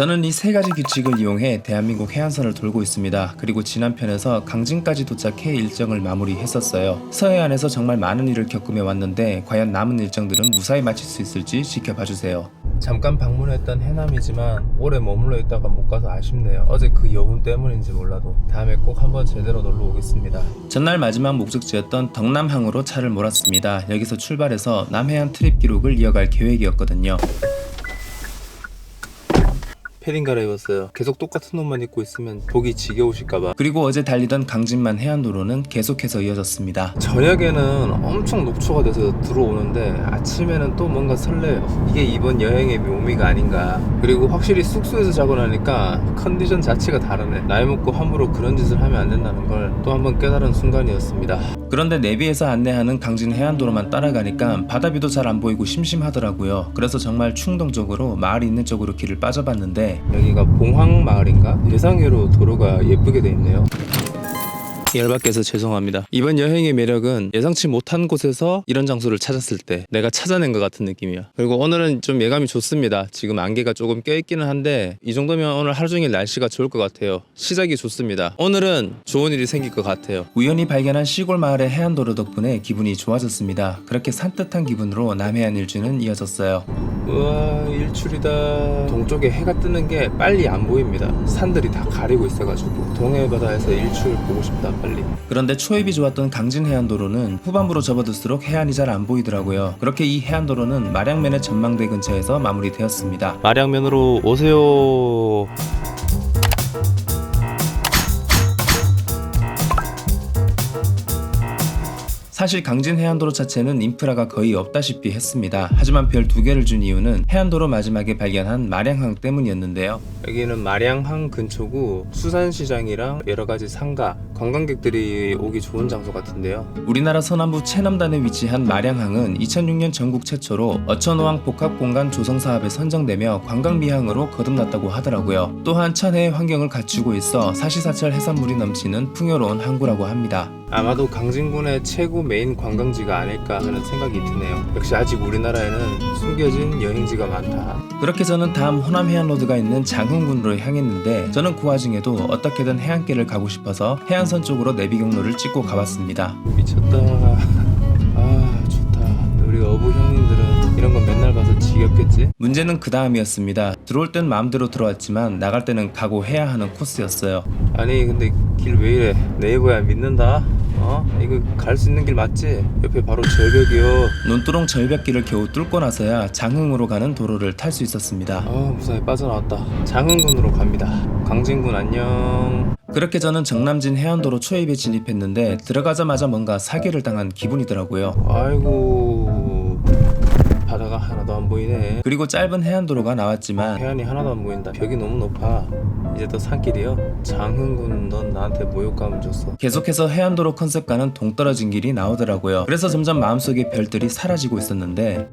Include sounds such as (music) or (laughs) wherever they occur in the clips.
저는 이 세 가지 규칙을 이용해 대한민국 해안선을 돌고 있습니다. 그리고 지난 편에서 강진까지 도착해 일정을 마무리했었어요. 서해안에서 정말 많은 일을 겪으며 왔는데 과연 남은 일정들은 무사히 마칠 수 있을지 지켜봐 주세요. 잠깐 방문했던 해남이지만 오래 머물러 있다가 못 가서 아쉽네요. 어제 그 여운 때문인지 몰라도 다음에 꼭 한번 제대로 놀러 오겠습니다. 전날 마지막 목적지였던 덕남항으로 차를 몰았습니다. 여기서 출발해서 남해안 트립 기록을 이어갈 계획이었거든요. 패딩 갈아입었어요. 계속 똑같은 옷만 입고 있으면 보기 지겨우실까봐. 그리고 어제 달리던 강진만 해안도로는 계속해서 이어졌습니다. 저녁에는 엄청 녹초가 돼서 들어오는데 아침에는 또 뭔가 설레요. 이게 이번 여행의 묘미가 아닌가. 그리고 확실히 숙소에서 자고 나니까 컨디션 자체가 다르네. 나이 먹고 함부로 그런 짓을 하면 안 된다는 걸 또 한번 깨달은 순간이었습니다. 그런데 내비에서 안내하는 강진 해안도로만 따라가니까 바다뷰도 잘 안 보이고 심심하더라고요. 그래서 정말 충동적으로 마을 있는 쪽으로 길을 빠져봤는데 여기가 봉황 마을인가? 예상외로 도로가 예쁘게 돼 있네요. 열받게서 죄송합니다. 이번 여행의 매력은 예상치 못한 곳에서 이런 장소를 찾았을 때 내가 찾아낸 것 같은 느낌이야. 그리고 오늘은 좀 예감이 좋습니다. 지금 안개가 조금 껴있기는 한데 이 정도면 오늘 하루 종일 날씨가 좋을 것 같아요. 시작이 좋습니다. 오늘은 좋은 일이 생길 것 같아요. 우연히 발견한 시골 마을의 해안도로 덕분에 기분이 좋아졌습니다. 그렇게 산뜻한 기분으로 남해안 일주는 이어졌어요. 우와 일출이다. 동쪽에 해가 뜨는 게 빨리 안 보입니다. 산들이 다 가리고 있어가지고 동해 바다에서 일출 보고 싶다 빨리. 그런데 초입이 좋았던 강진 해안도로는 후반부로 접어들수록 해안이 잘 안 보이더라고요. 그렇게 이 해안도로는 마량면의 전망대 근처에서 마무리되었습니다. 마량면으로 오세요. 사실 강진 해안도로 자체는 인프라가 거의 없다시피 했습니다. 하지만 별 두 개를 준 이유는 해안도로 마지막에 발견한 마량항 때문이었는데요. 여기는 마량항 근처고 수산시장이랑 여러 가지 상가, 관광객들이 오기 좋은 장소 같은데요. 우리나라 서남부 최남단에 위치한 마량항은 2006년 전국 최초로 어천호항 복합공간 조성 사업에 선정되며 관광미항으로 거듭났다고 하더라고요. 또한 천혜의 환경을 갖추고 있어 사시사철 해산물이 넘치는 풍요로운 항구라고 합니다. 아마도 강진군의 최고 메인 관광지가 아닐까 하는 생각이 드네요. 역시 아직 우리나라에는 숨겨진 여행지가 많다. 그렇게 저는 다음 호남 해안로드가 있는 장흥 군으로 향했는데 저는 그 와중에도 어떻게든 해안길을 가고 싶어서 해안선 쪽으로 내비 경로를 찍고 가봤습니다. 미쳤다. 아 좋다. 우리 어부 형님들은 지겹겠지? 문제는 그 다음이었습니다. 들어올 땐 마음대로 들어왔지만 나갈 때는 각오해야 하는 코스였어요. 아니 근데 길 왜 이래? 네이버야 믿는다. 어? 이거 갈 수 있는 길 맞지? 옆에 바로 절벽이요. 논두렁 절벽길을 겨우 뚫고 나서야 장흥으로 가는 도로를 탈 수 있었습니다. 아 무사히 빠져나왔다. 장흥군으로 갑니다. 강진군 안녕. 그렇게 저는 정남진 해안도로 초입에 진입했는데 들어가자마자 뭔가 사기를 당한 기분이더라고요. 아이고 하나도 안 보이네. 그리고 짧은 해안도로가 나왔지만 해안이 하나도 안 보인다. 벽이 너무 높아. 이제 또 산길이요. 장흥군 넌 나한테 모욕감을 줬어. 계속해서 해안도로 컨셉과는 동떨어진 길이 나오더라고요. 그래서 점점 마음속에 별들이 사라지고 있었는데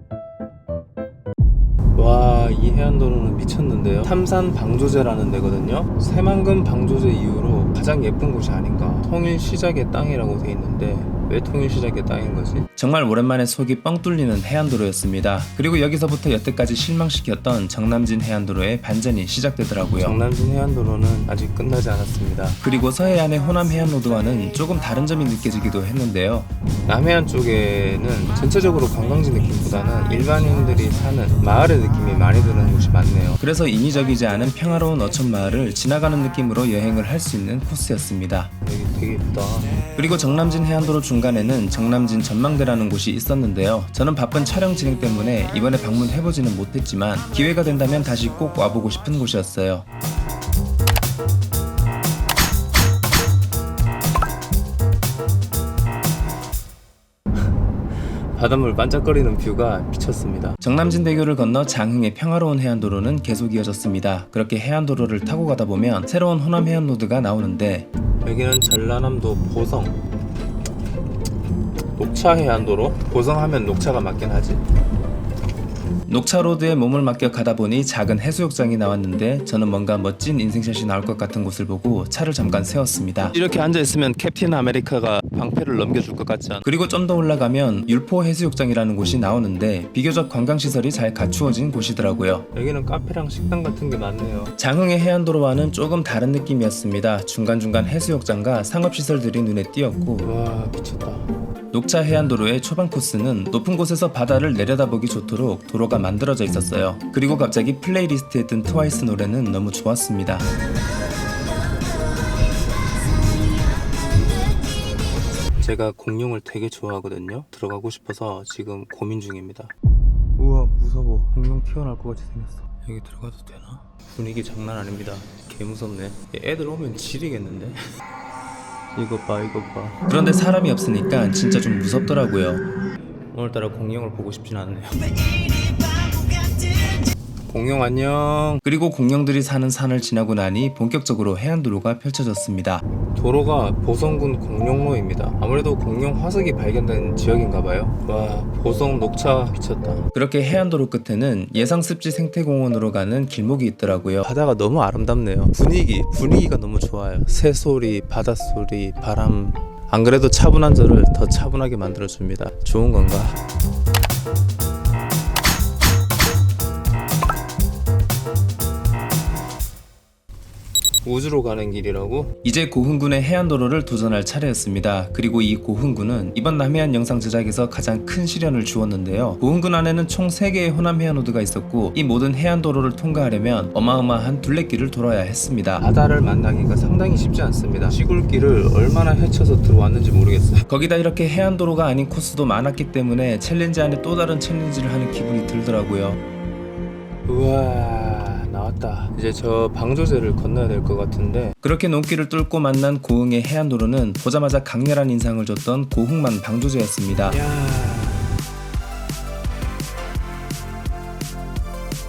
와, 이 해안도로는 미쳤는데요. 삼산 방조제라는 데거든요. 새만금 방조제 이후로 가장 예쁜 곳이 아닌가. 통일 시작의 땅이라고 돼 있는데 왜 통일 시작의 땅인 거지? 정말 오랜만에 속이 뻥 뚫리는 해안도로였습니다. 그리고 여기서부터 여태까지 실망시켰던 정남진 해안도로의 반전이 시작되더라고요. 정남진 해안도로는 아직 끝나지 않았습니다. 그리고 서해안의 호남 해안로드와는 조금 다른 점이 느껴지기도 했는데요. 남해안 쪽에는 전체적으로 관광지 느낌보다는 일반인들이 사는 마을의 느낌이 많이 드는 곳이 많네요. 그래서 인위적이지 않은 평화로운 어촌 마을을 지나가는 느낌으로 여행을 할 수 있는 코스였습니다. 여기 되게 예쁘다. 그리고 정남진 해안도로 중 간에는 정남진 전망대라는 곳이 있었는데요. 저는 바쁜 촬영 진행 때문에 이번에 방문해보지는 못했지만 기회가 된다면 다시 꼭 와보고 싶은 곳이었어요. (laughs) 바닷물 반짝거리는 뷰가 미쳤습니다. 정남진대교를 건너 장흥의 평화로운 해안도로는 계속 이어졌습니다. 그렇게 해안도로를 타고 가다 보면 새로운 호남 해안로드가 나오는데 여기는 전라남도 보성 녹차 해안도로 보성하면 녹차가 맞긴 하지. 녹차로드에 몸을 맡겨 가다 보니 작은 해수욕장이 나왔는데 저는 뭔가 멋진 인생샷이 나올 것 같은 곳을 보고 차를 잠깐 세웠습니다. 이렇게 앉아 있으면 캡틴 아메리카가 방패를 넘겨줄 것 같지 않아? 그리고 좀 더 올라가면 율포 해수욕장이라는 곳이 나오는데 비교적 관광 시설이 잘 갖추어진 곳이더라고요. 여기는 카페랑 식당 같은 게 많네요. 장흥의 해안도로와는 조금 다른 느낌이었습니다. 중간중간 해수욕장과 상업시설들이 눈에 띄었고 와 미쳤다. 녹차 해안도로의 초반 코스는 높은 곳에서 바다를 내려다보기 좋도록 도로가 만들어져 있었어요. 그리고 갑자기 플레이리스트에 뜬 트와이스 노래는 너무 좋았습니다. 제가 공룡을 되게 좋아하거든요. 들어가고 싶어서 지금 고민 중입니다. 우와 무서워. 공룡 튀어나올 것 같이 생겼어. 여기 들어가도 되나? 분위기 장난 아닙니다. 개 무섭네. 애들 오면 지리겠는데? (laughs) 이거 봐 이거 봐. 그런데 사람이 없으니까 진짜 좀 무섭더라고요. 오늘따라 공룡을 보고 싶진 않네요. (laughs) 공룡 안녕. 그리고 공룡들이 사는 산을 지나고 나니 본격적으로 해안 도로가 펼쳐졌습니다. 도로가 보성군 공룡로입니다. 아무래도 공룡 화석이 발견된 지역인가 봐요. 와 보성 녹차 미쳤다. 그렇게 해안 도로 끝에는 예상 습지 생태공원으로 가는 길목이 있더라고요. 바다가 너무 아름답네요. 분위기 분위기가 너무 좋아요. 새소리, 바닷소리, 바람. 안 그래도 차분한 저를 더 차분하게 만들어줍니다. 좋은 건가? 우주로 가는 길이라고? 이제 고흥군의 해안도로를 도전할 차례였습니다. 그리고 이 고흥군은 이번 남해안 영상 제작에서 가장 큰 시련을 주었는데요. 고흥군 안에는 총 3개의 호남 해안로드가 있었고 이 모든 해안도로를 통과하려면 어마어마한 둘레길을 돌아야 했습니다. 바다를 만나기가 상당히 쉽지 않습니다. 시골길을 얼마나 헤쳐서 들어왔는지 모르겠어요. 거기다 이렇게 해안도로가 아닌 코스도 많았기 때문에 챌린지 안에 또 다른 챌린지를 하는 기분이 들더라고요. 우와 나 왔다 이제 저 방조제를 건너야 될 것 같은데 그렇게 논길을 뚫고 만난 고흥의 해안도로는 보자마자 강렬한 인상을 줬던 고흥만 방조제였습니다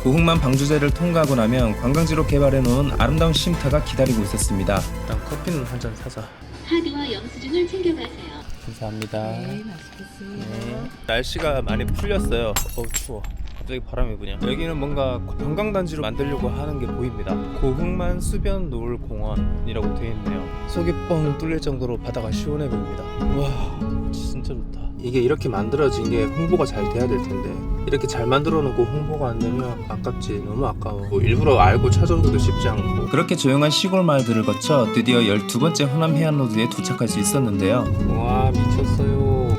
고흥만 방조제를 통과하고 나면 관광지로 개발해 놓은 아름다운 쉼터가 기다리고 있었습니다 일단 커피는 한 잔 사자 하드와 영수증을 챙겨가세요. 감사합니다 네, 맛있게 드세요. 날씨가 많이 풀렸어요. 어우 추워. 갑자기 바람이 부냐. 여기는 뭔가 관광단지로 만들려고 하는 게 보입니다. 고흥만 수변 노을 공원이라고 되어 있네요. 속이 뻥 뚫릴 정도로 바다가 시원해 보입니다. 와 진짜 좋다. 이게 이렇게 만들어진 게 홍보가 잘 돼야 될 텐데 이렇게 잘 만들어 놓고 홍보가 안 되면 아깝지 너무 아까워 뭐 일부러 알고 찾아오기도 쉽지 않고 그렇게 조용한 시골 마을들을 거쳐 드디어 12번째 호남 해안로드에 도착할 수 있었는데요 와 미쳤어요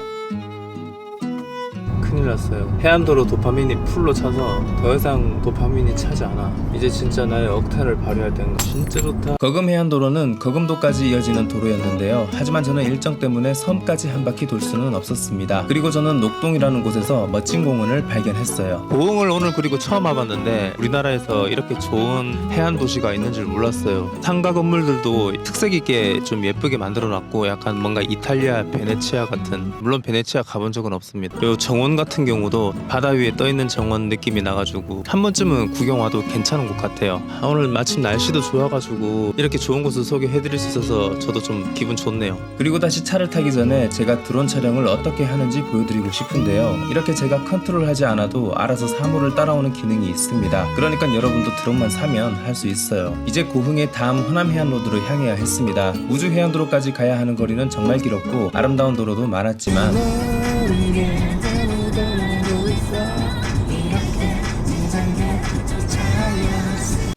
큰일 났어요. 해안도로 도파민이 풀로 차서 더 이상 도파민이 차지 않아. 이제 진짜 나의 억탄을 발휘할 때인 거 진짜 좋다. 거금 해안도로는 거금도까지 이어지는 도로였는데요. 하지만 저는 일정 때문에 섬까지 한 바퀴 돌 수는 없었습니다. 그리고 저는 녹동이라는 곳에서 멋진 공원을 발견했어요. 고흥을 오늘 그리고 처음 와봤는데 우리나라에서 이렇게 좋은 해안 도시가 있는 줄 몰랐어요. 상가 건물들도 특색 있게 좀 예쁘게 만들어놨고 약간 뭔가 이탈리아 베네치아 같은 물론 베네치아 가본 적은 없습니다. 그리고 정원 같은 경우도 바다 위에 떠 있는 정원 느낌이 나가지고 한 번쯤은 구경 와도 괜찮은 곳 같아요. 아, 오늘 마침 날씨도 좋아가지고 이렇게 좋은 곳을 소개해드릴 수 있어서 저도 좀 기분 좋네요. 그리고 다시 차를 타기 전에 제가 드론 촬영을 어떻게 하는지 보여드리고 싶은데요. 이렇게 제가 컨트롤하지 않아도 알아서 사물을 따라오는 기능이 있습니다. 그러니까 여러분도 드론만 사면 할 수 있어요. 이제 고흥의 다음 호남 해안로드로 향해야 했습니다. 우주 해안도로까지 가야 하는 거리는 정말 길었고 아름다운 도로도 많았지만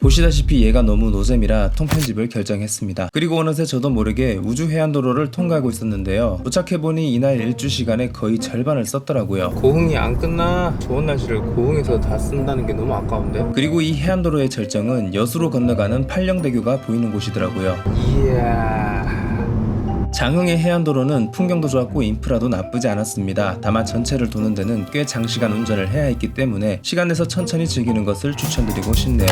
보시다시피 얘가 너무 노잼이라 통편집을 결정했습니다. 그리고 어느새 저도 모르게 우주 해안도로를 통과하고 있었는데요. 도착해보니 이날 일주 시간에 거의 절반을 썼더라고요. 고흥이 안 끝나 좋은 날씨를 고흥에서 다 쓴다는 게 너무 아까운데? 그리고 이 해안도로의 절정은 여수로 건너가는 팔령대교가 보이는 곳이더라고요. 이야... 장흥의 해안도로는 풍경도 좋았고 인프라도 나쁘지 않았습니다. 다만 전체를 도는 데는 꽤 장시간 운전을 해야 했기 때문에 시간 내서 천천히 즐기는 것을 추천드리고 싶네요.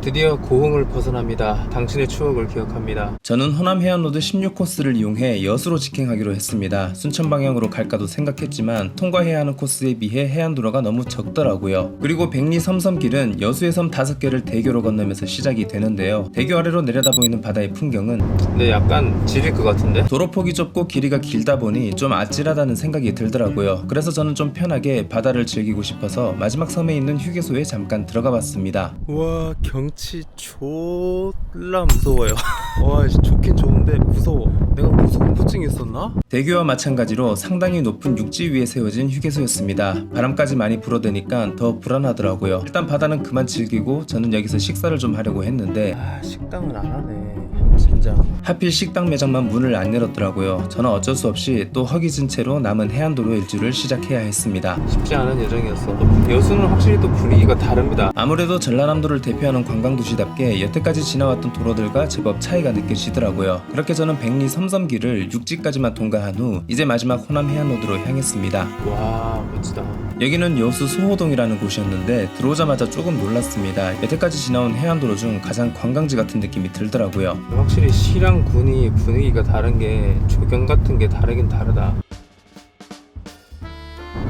드디어 고흥을 벗어납니다. 당신의 추억을 기억합니다. 저는 호남 해안로드 16코스를 이용해 여수로 직행하기로 했습니다. 순천 방향으로 갈까도 생각했지만 통과해야 하는 코스에 비해 해안도로가 너무 적더라고요. 그리고 백리 섬섬길은 여수의 섬 5개를 대교로 건너면서 시작이 되는데요. 대교 아래로 내려다 보이는 바다의 풍경은 네 약간 지릴 것 같은데? 도로폭이 좁고 길이가 길다 보니 좀 아찔하다는 생각이 들더라고요. 그래서 저는 좀 편하게 바다를 즐기고 싶어서 마지막 섬에 있는 휴게소에 잠깐 들어가 봤습니다. 와 경치 졸라 무서워요. (laughs) 와 좋긴 좋은데 무서워. 내가 고소공포증 있었나? 대교와 마찬가지로 상당히 높은 육지 위에 세워진 휴게소였습니다. 바람까지 많이 불어대니까 더 불안하더라고요. 일단 바다는 그만 즐기고 저는 여기서 식사를 좀 하려고 했는데 아 식당은 안 하네. 진짜. 하필 식당 매장만 문을 안 열었더라고요. 저는 어쩔 수 없이 또 허기진 채로 남은 해안도로 일주를 시작해야 했습니다. 쉽지 않은 여정이었어. 여수는 확실히 또 분위기가 다릅니다. 아무래도 전라남도를 대표하는 관광도시답게 여태까지 지나왔던 도로들과 제법 차이가 느껴지더라고요. 그렇게 저는 백리 섬섬길을 육지까지만 통과한 후 이제 마지막 호남 해안로드로 향했습니다. 와 멋지다. 여기는 여수 소호동이라는 곳이었는데 들어오자마자 조금 놀랐습니다. 여태까지 지나온 해안도로 중 가장 관광지 같은 느낌이 들더라고요. 확실히 시랑 군이 분위기가 다른 게 조경 같은 게 다르긴 다르다.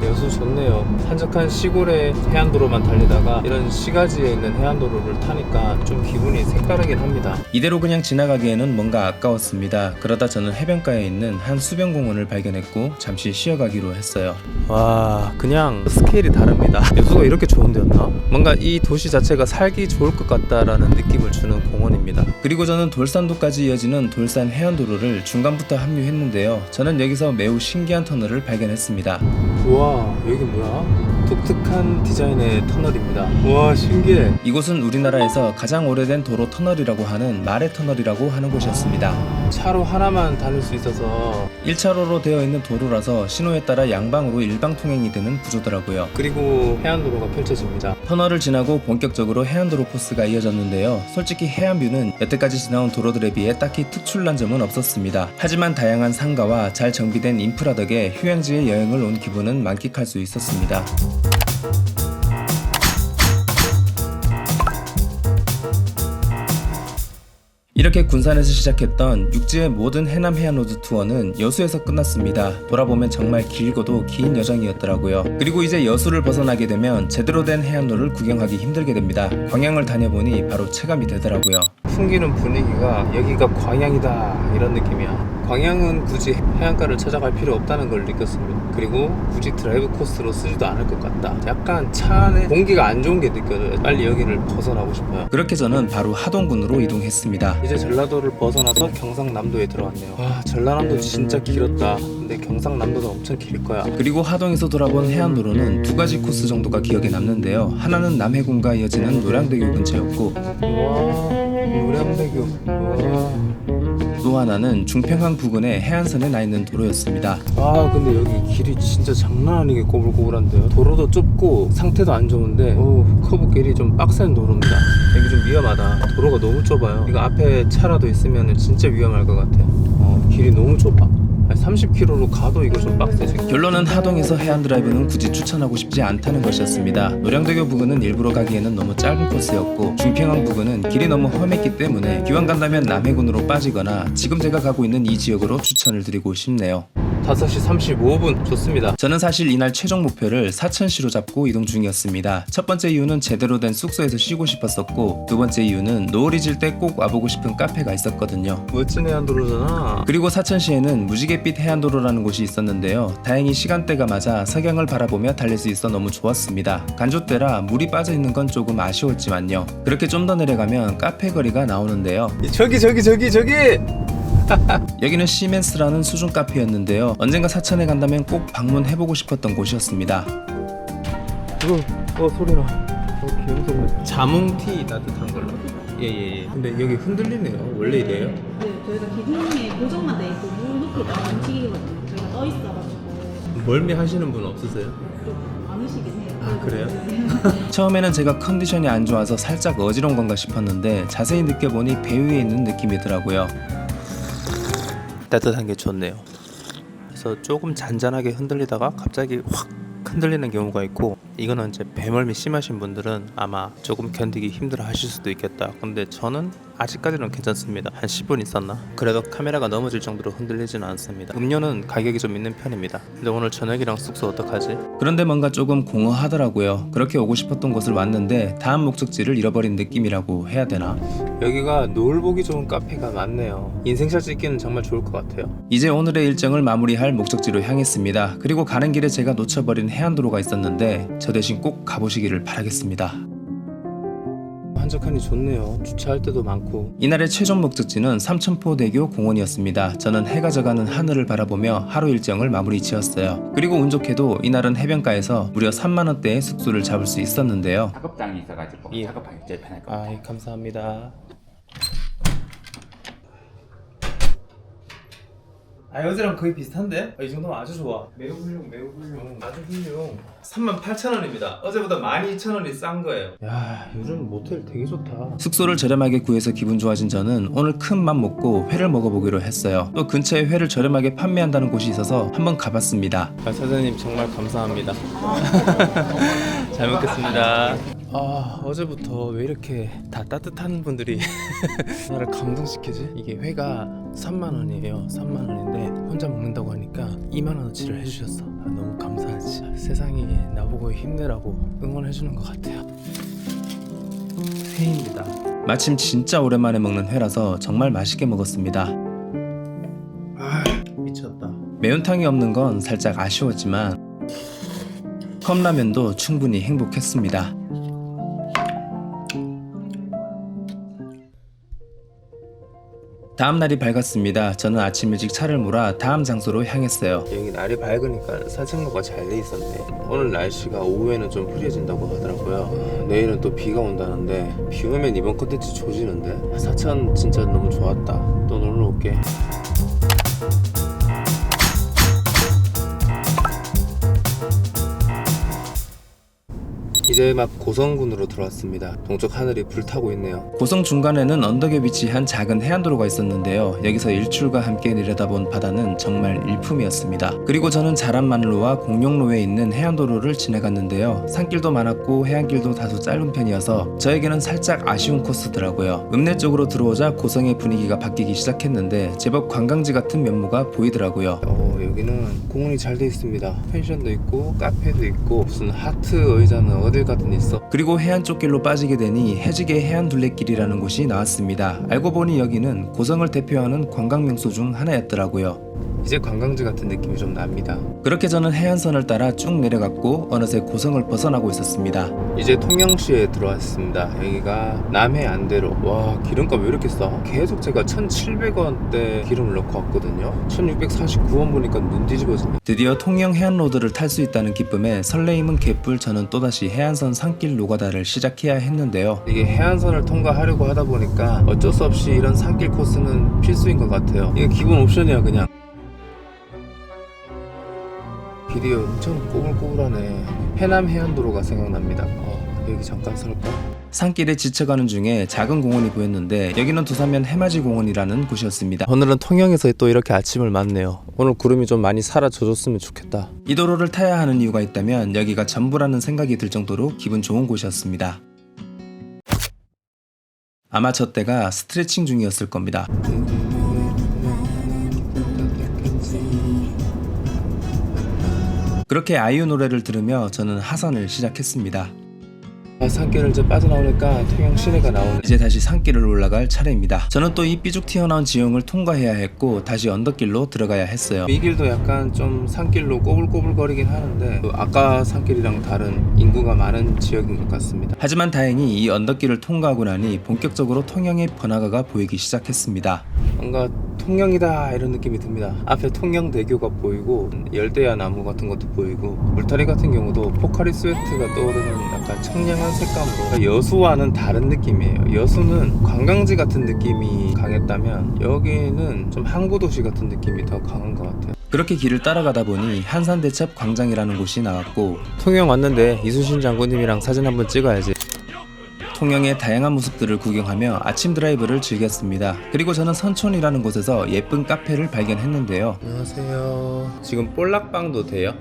여수 좋네요. 한적한 시골의 해안도로만 달리다가 이런 시가지에 있는 해안도로를 타니까 좀 기분이 색다르긴 합니다. 이대로 그냥 지나가기에는 뭔가 아까웠습니다. 그러다 저는 해변가에 있는 한 수변공원을 발견했고 잠시 쉬어가기로 했어요. 와, 그냥 스케일이 다릅니다. 여수가 이렇게 좋은 데였나? 뭔가 이 도시 자체가 살기 좋을 것 같다라는 느낌을 주는 공원입니다. 그리고 저는 돌산도까지 이어지는 돌산 해안도로를 중간부터 합류했는데요. 저는 여기서 매우 신기한 터널을 발견했습니다. 우와 여기 뭐야? 독특한 디자인의 터널입니다. 와 신기해. 이곳은 우리나라에서 가장 오래된 도로 터널이라고 하는 마레 터널이라고 하는 곳이었습니다. 차로 하나만 다닐 수 있어서 1차로로 되어 있는 도로라서 신호에 따라 양방으로 일방 통행이 되는 구조더라고요. 그리고 해안도로가 펼쳐집니다. 터널을 지나고 본격적으로 해안도로 코스가 이어졌는데요. 솔직히 해안뷰는 여태까지 지나온 도로들에 비해 딱히 특출난 점은 없었습니다. 하지만 다양한 상가와 잘 정비된 인프라 덕에 휴양지에 여행을 온 기분은 만끽할 수 있었습니다. 이렇게 군산에서 시작했던 육지의 모든 해남 해안로드 투어는 여수에서 끝났습니다. 돌아보면 정말 길고도 긴 여정이었더라고요. 그리고 이제 여수를 벗어나게 되면 제대로 된 해안로를 구경하기 힘들게 됩니다. 광양을 다녀보니 바로 체감이 되더라고요. 풍기는 분위기가 여기가 광양이다 이런 느낌이야. 광양은 굳이 해안가를 찾아갈 필요 없다는 걸 느꼈습니다. 그리고 굳이 드라이브 코스로 쓰지도 않을 것 같다. 약간 차 안에 공기가 안 좋은 게 느껴져요. 빨리 여기를 벗어나고 싶어요. 그렇게 저는 바로 하동군으로 이동했습니다. 이제 전라도를 벗어나서 경상남도에 들어왔네요. 와 전라남도 진짜 길었다. 근데 경상남도도 엄청 길 거야. 그리고 하동에서 돌아본 해안도로는 두 가지 코스 정도가 기억에 남는데요. 하나는 남해군과 이어지는 노량대교 근처였고, 와 노량대교. 와. 또 하나는 중평항 부근의 해안선에 나 있는 도로였습니다. 아 근데 여기 길이 진짜 장난 아니게 꼬불꼬불한데요. 도로도 좁고 상태도 안 좋은데 오 커브길이 좀 빡센 도로입니다. 여기 좀 위험하다. 도로가 너무 좁아요. 이거 앞에 차라도 있으면 진짜 위험할 것 같아. 어 길이 너무 좁아. 30km로 가도 이거 좀 빡세지. 결론은 하동에서 해안 드라이브는 굳이 추천하고 싶지 않다는 것이었습니다. 노량대교 부근은 일부러 가기에는 너무 짧은 코스였고 중평항 부근은 길이 너무 험했기 때문에 기왕 간다면 남해군으로 빠지거나 지금 제가 가고 있는 이 지역으로 추천을 드리고 싶네요. 5시 35분 좋습니다. 저는 사실 이날 최종 목표를 사천시로 잡고 이동 중이었습니다. 첫 번째 이유는 제대로 된 숙소에서 쉬고 싶었었고 두 번째 이유는 노을이 질 때 꼭 와보고 싶은 카페가 있었거든요. 멋진 해안도로잖아. 그리고 사천시에는 무지 갯빛 해안도로라는 곳이 있었는데요. 다행히 시간대가 맞아 석양을 바라보며 달릴 수 있어 너무 좋았습니다. 간조대라 물이 빠져 있는 건 조금 아쉬웠지만요. 그렇게 좀 더 내려가면 카페 거리가 나오는데요. 저기 저기 저기 저기 (laughs) 여기는 시멘스라는 수중 카페였는데요. 언젠가 사천에 간다면 꼭 방문해보고 싶었던 곳이었습니다. 어, 어 소리나. 어, 귀여운 자몽티 따뜻한 걸로. 예예예. 근데 여기 흔들리네요. 원래 이래요? 네, 저희가 기둥에 고정만 돼 있고 물 넣고 딱 움직이거든요. 저희가 떠 있어가지고 멀미 하시는 분 없으세요? 좀 많으시긴 해요. 아 그래요? (laughs) 처음에는 제가 컨디션이 안 좋아서 살짝 어지러운 건가 싶었는데 자세히 느껴보니 배 위에 있는 느낌이더라고요. 따뜻한 게 좋네요. 그래서 조금 잔잔하게 흔들리다가 갑자기 확 흔들리는 경우가 있고 이거는 이제 배멀미 심하신 분들은 아마 조금 견디기 힘들어 하실 수도 있겠다. 근데 저는 아직까지는 괜찮습니다. 한 10분 있었나? 그래도 카메라가 넘어질 정도로 흔들리지는 않습니다. 음료는 가격이 좀 있는 편입니다. 근데 오늘 저녁이랑 숙소 어떡하지? 그런데 뭔가 조금 공허하더라고요. 그렇게 오고 싶었던 곳을 왔는데 다음 목적지를 잃어버린 느낌이라고 해야 되나? 여기가 노을 보기 좋은 카페가 많네요. 인생샷 찍기는 정말 좋을 것 같아요. 이제 오늘의 일정을 마무리할 목적지로 향했습니다. 그리고 가는 길에 제가 놓쳐버린 해안도로가 있었는데 저 대신 꼭 가보시기를 바라겠습니다. 한적하니 좋네요. 주차할 때도 많고. 이날의 최종 목적지는 삼천포대교 공원이었습니다. 저는 해가 져가는 하늘을 바라보며 하루 일정을 마무리 지었어요. 그리고 운 좋게도 이날은 해변가에서 무려 3만 원대의 숙소를 잡을 수 있었는데요. 작업장이 있어가지고 예. 작업하기 제일 편할 것 같아요. 아, 감사합니다. 아 어제랑 거의 비슷한데? 아, 이 정도면 아주 좋아. 매우 훌륭, 매우 훌륭. 아주 훌륭. 38,000원입니다. 어제보다 12,000원이 싼 거예요. 야, 요즘 모텔 되게 좋다. 숙소를 저렴하게 구해서 기분 좋아진 저는 오늘 큰 맘 먹고 회를 먹어보기로 했어요. 또 근처에 회를 저렴하게 판매한다는 곳이 있어서 한번 가봤습니다. 아, 사장님 정말 감사합니다. (laughs) 잘 먹겠습니다. 아 어제부터 왜 이렇게 다 따뜻한 분들이 (laughs) 나를 감동시키지? 이게 회가 3만 원이에요. 3만 원인데 혼자 먹는다고 하니까 2만 원어치를 해주셨어. 아, 너무 감사하지. 세상이 나보고 힘내라고 응원해주는 것 같아요. 회입니다. 마침 진짜 오랜만에 먹는 회라서 정말 맛있게 먹었습니다. 아 미쳤다. 매운탕이 없는 건 살짝 아쉬웠지만 컵라면도 충분히 행복했습니다. 다음 날이 밝았습니다. 저는 아침 일찍 차를 몰아 다음 장소로 향했어요. 여기 날이 밝으니까 산책로가 잘 돼 있었네. 오늘 날씨가 오후에는 좀 흐려진다고 하더라고요. 내일은 또 비가 온다는데 비 오면 이번 컨텐츠 조지는데 사천 진짜 너무 좋았다. 또 놀러 올게. 이제 막 고성군으로 들어왔습니다. 동쪽 하늘이 불타고 있네요. 고성 중간에는 언덕에 위치한 작은 해안도로가 있었는데요. 여기서 일출과 함께 내려다본 바다는 정말 일품이었습니다. 그리고 저는 자란마늘로와 공룡로에 있는 해안도로를 지나갔는데요. 산길도 많았고 해안길도 다소 짧은 편이어서 저에게는 살짝 아쉬운 코스더라고요. 읍내 쪽으로 들어오자 고성의 분위기가 바뀌기 시작했는데 제법 관광지 같은 면모가 보이더라고요. 어, 여기는 공원이 잘 돼 있습니다. 펜션도 있고 카페도 있고 무슨 하트 의자는 어딜 가든 있어. 그리고 해안 쪽 길로 빠지게 되니 해지개 해안 둘레길이라는 곳이 나왔습니다. 알고 보니 여기는 고성을 대표하는 관광 명소 중 하나였더라고요. 이제 관광지 같은 느낌이 좀 납니다. 그렇게 저는 해안선을 따라 쭉 내려갔고 어느새 고성을 벗어나고 있었습니다. 이제 통영시에 들어왔습니다. 여기가 남해 안대로 와 기름값 왜 이렇게 싸? 계속 제가 1,700원대 기름을 넣고 왔거든요. 1,649원 보니까 눈 뒤집어지네. 드디어 통영 해안로드를 탈 수 있다는 기쁨에 설레임은 개뿔 저는 또다시 해안선 산길 노가다를 시작해야 했는데요. 이게 해안선을 통과하려고 하다 보니까 어쩔 수 없이 이런 산길 코스는 필수인 것 같아요. 이게 기본 옵션이야 그냥. 길이 엄청 꼬불꼬불하네. 해남 해안도로가 생각납니다. 어, 여기 잠깐 설까? 산길에 지쳐가는 중에 작은 공원이 보였는데 여기는 두산면 해맞이 공원이라는 곳이었습니다. 오늘은 통영에서 또 이렇게 아침을 맞네요. 오늘 구름이 좀 많이 사라져줬으면 좋겠다. 이 도로를 타야 하는 이유가 있다면 여기가 전부라는 생각이 들 정도로 기분 좋은 곳이었습니다. 아마 저 때가 스트레칭 중이었을 겁니다. 그렇게 아이유 노래를 들으며 저는 하산을 시작했습니다. 산길을 이제 빠져나오니까 통영 시내가 나오네. 이제 다시 산길을 올라갈 차례입니다. 저는 또 이 삐죽 튀어나온 지형을 통과해야 했고 다시 언덕길로 들어가야 했어요. 이 길도 약간 좀 산길로 꼬불꼬불거리긴 하는데 또 아까 산길이랑 다른 인구가 많은 지역인 것 같습니다. 하지만 다행히 이 언덕길을 통과하고 나니 본격적으로 통영의 번화가가 보이기 시작했습니다. 뭔가 통영이다 이런 느낌이 듭니다. 앞에 통영대교가 보이고 열대야 나무 같은 것도 보이고 울타리 같은 경우도 포카리 스웨트가 떠오르는 약간 청량한 색감으로 여수와는 다른 느낌이에요. 여수는 관광지 같은 느낌이 강했다면 여기는 좀 항구 도시 같은 느낌이 더 강한 것 같아요. 그렇게 길을 따라가다 보니 한산대첩 광장이라는 곳이 나왔고 통영 왔는데 이순신 장군님이랑 사진 한번 찍어야지. 통영의 다양한 모습들을 구경하며 아침 드라이브를 즐겼습니다. 그리고 저는 선촌이라는 곳에서 예쁜 카페를 발견했는데요. 안녕하세요. 지금 볼락방도 돼요?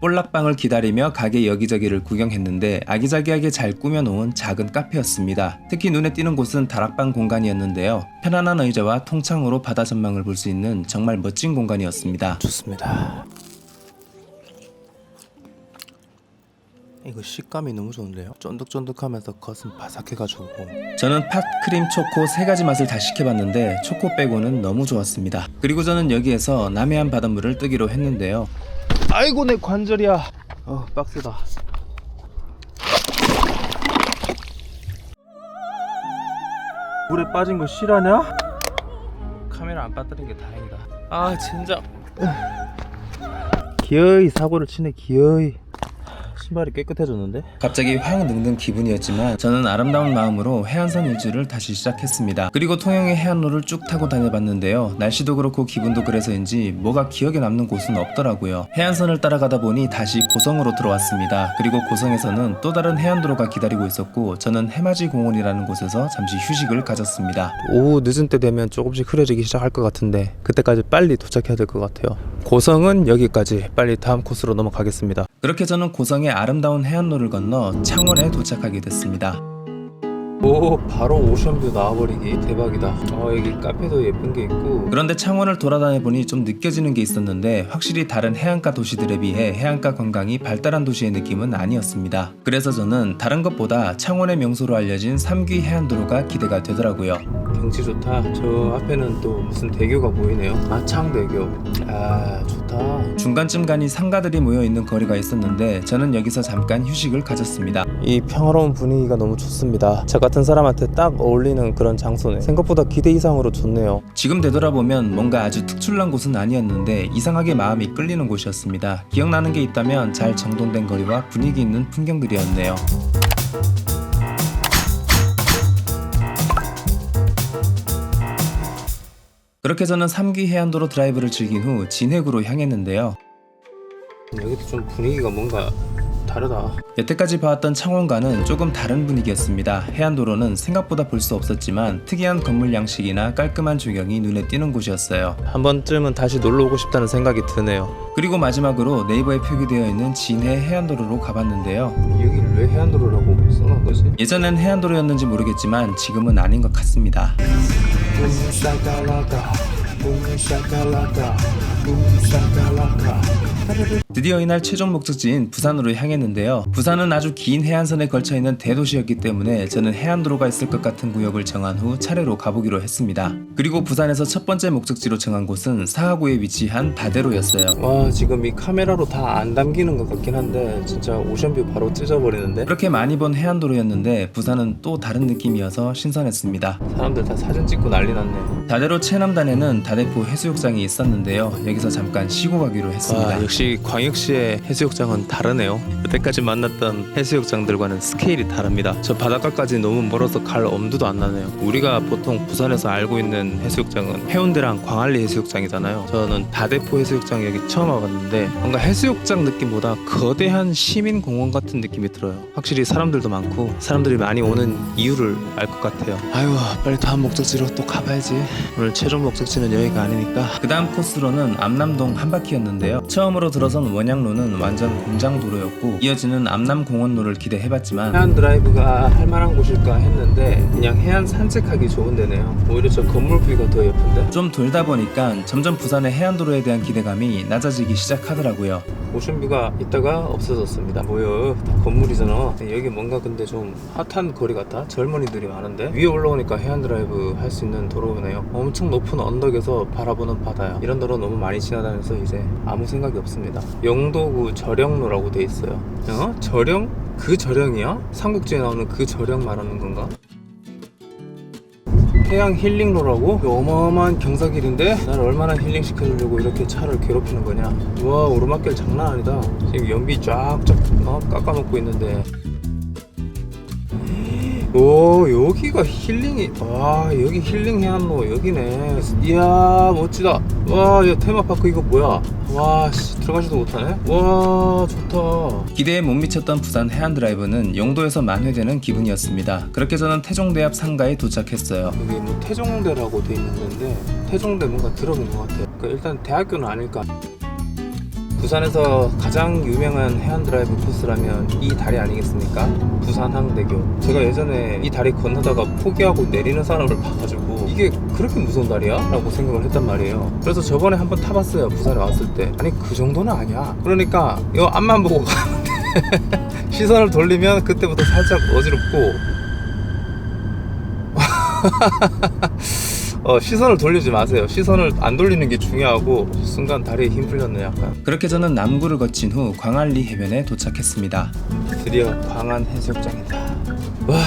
볼락방을 기다리며 가게 여기저기를 구경했는데 아기자기하게 잘 꾸며놓은 작은 카페였습니다. 특히 눈에 띄는 곳은 다락방 공간이었는데요. 편안한 의자와 통창으로 바다 전망을 볼 수 있는 정말 멋진 공간이었습니다. 좋습니다. 이거 식감이 너무 좋은데요. 쫀득쫀득하면서 겉은 바삭해가지고. 저는 팥, 크림, 초코 세 가지 맛을 다 시켜봤는데 초코 빼고는 너무 좋았습니다. 그리고 저는 여기에서 남해안 바닷물을 뜨기로 했는데요. 아이고 내 관절이야. 어 빡세다. 물에 빠진 거 실하냐? 카메라 안 빠뜨린 게 다행이다. 아 진짜. 기어이 사고를 치네 기어이. 신발이 깨끗해졌는데? 갑자기 확 늙는 기분이었지만 저는 아름다운 마음으로 해안선 일주를 다시 시작했습니다. 그리고 통영의 해안로를 쭉 타고 다녀봤는데요. 날씨도 그렇고 기분도 그래서인지 뭐가 기억에 남는 곳은 없더라고요. 해안선을 따라가다 보니 다시 고성으로 들어왔습니다. 그리고 고성에서는 또 다른 해안도로가 기다리고 있었고 저는 해맞이 공원이라는 곳에서 잠시 휴식을 가졌습니다. 오후 늦은 때 되면 조금씩 흐려지기 시작할 것 같은데 그때까지 빨리 도착해야 될 것 같아요. 고성은 여기까지 빨리 다음 코스로 넘어가겠습니다. 그렇게 저는 고성의 아름다운 해안로를 건너 창원에 도착하게 됐습니다. 오 바로 오션뷰 나와버리기 대박이다. 어 여기 카페도 예쁜 게 있고. 그런데 창원을 돌아다녀 보니 좀 느껴지는 게 있었는데 확실히 다른 해안가 도시들에 비해 해안가 관광이 발달한 도시의 느낌은 아니었습니다. 그래서 저는 다른 것보다 창원의 명소로 알려진 삼귀 해안도로가 기대가 되더라고요. 경치 좋다. 저 앞에는 또 무슨 대교가 보이네요. 마창대교. 아 좋다. 중간쯤 가니 상가들이 모여있는 거리가 있었는데 저는 여기서 잠깐 휴식을 가졌습니다 이 평화로운 분위기가 너무 좋습니다. 저 같은 사람한테 딱 어울리는 그런 장소네. 생각보다 기대 이상으로 좋네요. 지금 되돌아보면 뭔가 아주 특출난 곳은 아니었는데 이상하게 마음이 끌리는 곳이었습니다. 기억나는 게 있다면 잘 정돈된 거리와 분위기 있는 풍경들이었네요. 그렇게 저는 3기 해안도로 드라이브를 즐긴 후 진해구로 향했는데요. 여기도 좀 분위기가 뭔가 다르다. 여태까지 봐왔던 창원과는 조금 다른 분위기였습니다. 해안도로는 생각보다 볼 수 없었지만 특이한 건물 양식이나 깔끔한 조경이 눈에 띄는 곳이었어요. 한 번쯤은 다시 놀러 오고 싶다는 생각이 드네요. 그리고 마지막으로 네이버에 표기되어 있는 진해 해안도로로 가봤는데요. 여기를 왜 해안도로라고 써놓은 거지? 예전엔 해안도로였는지 모르겠지만 지금은 아닌 것 같습니다. 드디어 이날 최종 목적지인 부산으로 향했는데요. 부산은 아주 긴 해안선에 걸쳐 있는 대도시였기 때문에 저는 해안도로가 있을 것 같은 구역을 정한 후 차례로 가보기로 했습니다. 그리고 부산에서 첫 번째 목적지로 정한 곳은 사하구에 위치한 다대로였어요. 와 지금 이 카메라로 다 안 담기는 것 같긴 한데 진짜 오션뷰 바로 찢어버리는데 그렇게 많이 본 해안도로였는데 부산은 또 다른 느낌이어서 신선했습니다. 사람들 다 사진 찍고 난리 났네. 다대로 최남단에는 다대포 해수욕장이 있었는데요. 여기 서 잠깐 쉬고 가기로 했습니다. 역시 광역시의 해수욕장은 다르네요. 여태까지 만났던 해수욕장들과는 스케일이 다릅니다. 저 바닷가까지 너무 멀어서 갈 엄두도 안 나네요. 우리가 보통 부산에서 알고 있는 해수욕장은 해운대랑 광안리 해수욕장이잖아요. 저는 다대포 해수욕장 여기 처음 와봤는데 뭔가 해수욕장 느낌보다 거대한 시민 공원 같은 느낌이 들어요. 확실히 사람들도 많고 사람들이 많이 오는 이유를 알 것 같아요. 아유 빨리 다음 목적지로 또 가봐야지. 오늘 최종 목적지는 여기가 아니니까. 그 다음 코스로는 암남동 한 바퀴였는데요. 처음으로 들어선 원양로는 완전 공장도로였고 이어지는 암남공원로를 기대해봤지만 해안 드라이브가 할 만한 곳일까 했는데 그냥 해안 산책하기 좋은 데네요. 오히려 저 건물 뷰가 더 예쁜데. 좀 돌다 보니까 점점 부산의 해안도로에 대한 기대감이 낮아지기 시작하더라고요. 오션뷰가 있다가 없어졌습니다. 뭐요? 다 건물이잖아. 여기 뭔가 근데 좀 핫한 거리 같다. 젊은이들이 많은데 위에 올라오니까 해안 드라이브 할 수 있는 도로네요. 엄청 높은 언덕에서 바라보는 바다야. 이런 도로 너무 많이 지나다녀서 이제 아무 생각이 없습니다. 영도구 저령로라고 돼 있어요. 어? 저령? 그 저령이야? 삼국지에 나오는 그 저령 말하는 건가? 해양 힐링로라고? 어마어마한 경사길인데 날 얼마나 힐링 시켜주려고 이렇게 차를 괴롭히는 거냐 와 오르막길 장난 아니다 지금 연비 쫙쫙 어? 깎아놓고 있는데 오 여기가 힐링이 와 여기 힐링 해안로 여기네. 이야 멋지다. 와야 테마파크 이거 뭐야? 와 씨, 들어가지도 못하네. 와 좋다. 기대에 못 미쳤던 부산 해안 드라이브는 영도에서 만회되는 기분이었습니다. 그렇게 저는 태종대 앞 상가에 도착했어요. 여기 뭐 태종대라고 돼 있는 건데 태종대 뭔가 들어본 것 같아요. 그러니까 일단 대학교는 아닐까 부산에서 가장 유명한 해안 드라이브 코스라면 이 다리 아니겠습니까? 부산 항대교. 제가 예전에 이 다리 건너다가 포기하고 내리는 사람을 봐가지고 이게 그렇게 무서운 다리야? 라고 생각을 했단 말이에요. 그래서 저번에 한번 타봤어요. 부산에 왔을 때. 아니 그 정도는 아니야. 그러니까 이거 앞만 보고 가는데 (laughs) 시선을 돌리면 그때부터 살짝 어지럽고 (laughs) 어, 시선을 돌리지 마세요. 시선을 안 돌리는 게 중요하고 순간 다리에 힘 풀렸네 약간. 그렇게 저는 남구를 거친 후 광안리 해변에 도착했습니다. 드디어 광안 해수욕장이다. 와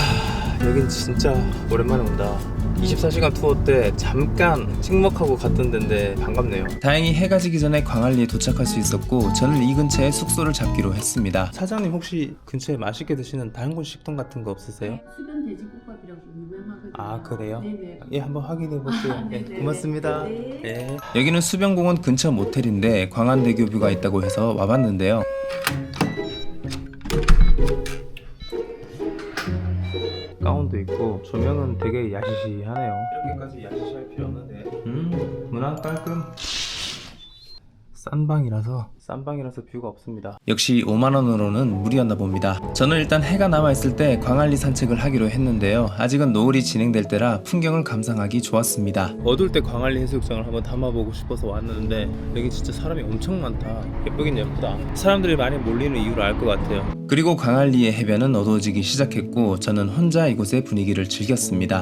여긴 진짜 오랜만에 온다. 24시간 투어 때 잠깐 찍먹하고 갔던 데인데 반갑네요. 다행히 해가 지기 전에 광안리에 도착할 수 있었고 저는 이 근처에 숙소를 잡기로 했습니다. 사장님 혹시 근처에 맛있게 드시는 다른 곳 식당 같은 거 없으세요? 수변 돼지국밥이라고 유명하거든요. 아 그래요? 네네. 예 한번 확인해 볼게요. 아, 네, 네네. 고맙습니다. 네. 예. 여기는 수변공원 근처 모텔인데 광안대교 뷰가 있다고 해서 와봤는데요. 가운도 있고 조명은 되게 야시시하네요. 이렇게까지 야시시할 필요 없는데. 음 문안 깔끔. 싼 방이라서 싼 방이라서 뷰가 없습니다. 역시 5만 원으로는 무리였나 봅니다. 저는 일단 해가 남아 있을 때 광안리 산책을 하기로 했는데요. 아직은 노을이 진행될 때라 풍경을 감상하기 좋았습니다. 어두울 때 광안리 해수욕장을 한번 담아보고 싶어서 왔는데 여기 진짜 사람이 엄청 많다. 예쁘긴 예쁘다. 사람들이 많이 몰리는 이유를 알 것 같아요. 그리고 광안리의 해변은 어두워지기 시작했고 저는 혼자 이곳의 분위기를 즐겼습니다.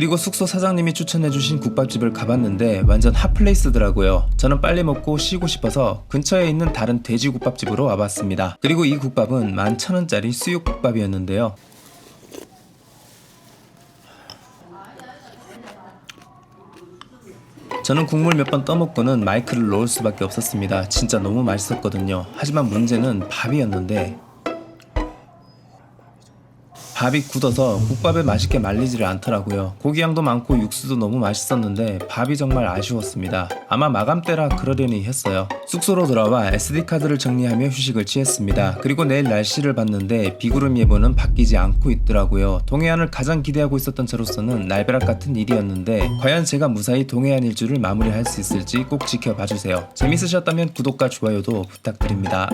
그리고 숙소 사장님이 추천해주신 국밥집을 가봤는데 완전 핫플레이스더라고요. 저는 빨리 먹고 쉬고 싶어서 근처에 있는 다른 돼지국밥집으로 와봤습니다. 그리고 이 국밥은 11,000원짜리 수육국밥이었는데요. 저는 국물 몇 번 떠먹고는 마이크를 놓을 수밖에 없었습니다. 진짜 너무 맛있었거든요. 하지만 문제는 밥이었는데 밥이 굳어서 국밥에 맛있게 말리지를 않더라고요. 고기 양도 많고 육수도 너무 맛있었는데 밥이 정말 아쉬웠습니다. 아마 마감 때라 그러려니 했어요. 숙소로 돌아와 SD 카드를 정리하며 휴식을 취했습니다. 그리고 내일 날씨를 봤는데 비구름 예보는 바뀌지 않고 있더라고요. 동해안을 가장 기대하고 있었던 저로서는 날벼락 같은 일이었는데 과연 제가 무사히 동해안 일주를 마무리할 수 있을지 꼭 지켜봐 주세요. 재밌으셨다면 구독과 좋아요도 부탁드립니다.